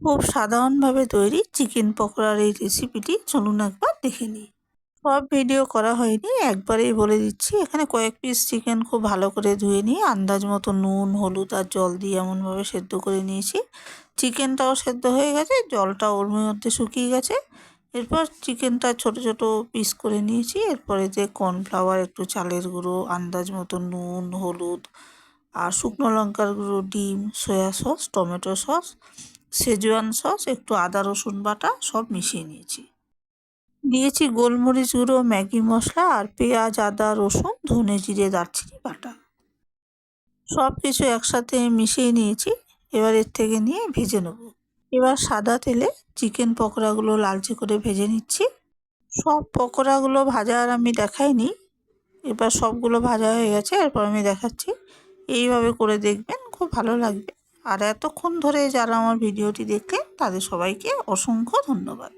খুব সাধারণভাবে তৈরি চিকেন পকোড়ার এই রেসিপিটি চলুন একবার দেখে নিই। সব ভিডিও করা হয়নি, একবারেই বলে দিচ্ছি। এখানে কয়েক পিস চিকেন খুব ভালো করে ধুয়ে নিয়ে আন্দাজ মতো নুন, হলুদ আর জল দিয়ে এমনভাবে সেদ্ধ করে নিয়েছি। চিকেনটাও সেদ্ধ হয়ে গেছে জলটা ওর মধ্যে শুকিয়ে গেছে। এরপর চিকেনটা ছোট ছোট পিস করে নিয়েছি। এরপরে যে কর্নফ্লাওয়ার একটু চালের গুঁড়ো, আন্দাজ মতো নুন, হলুদ আর শুকনো লঙ্কার গুঁড়ো, ডিম soya sauce tomato sauce Schezwan sauce, একটু আদা, রসুন বাটা, সব মিশিয়ে নিয়েছি। দিয়েছি গোলমরিচ গুঁড়ো, ম্যাগি মশলা আর পেঁয়াজ, আদা, রসুন, ধনে জিরে, দারচিনি, বাটা। সব কিছু একসাথে মিশিয়ে নিয়েছি, এবার এর থেকে নিয়ে ভেজে নেব। এবার সাদা তেলে চিকেন পকোড়াগুলো লালচে করে ভেজে নিচ্ছি। সব পকোড়াগুলো ভাজা আর আমি দেখাইনি। এবার সবগুলো ভাজা হয়ে গেছে, এরপর আমি দেখাচ্ছি। এইভাবে করে দেখবেন, খুব ভালো লাগবে। আর এতক্ষণ ধরে যারা আমার ভিডিওটি দেখলেন তাদের সবাইকে অসংখ্য ধন্যবাদ।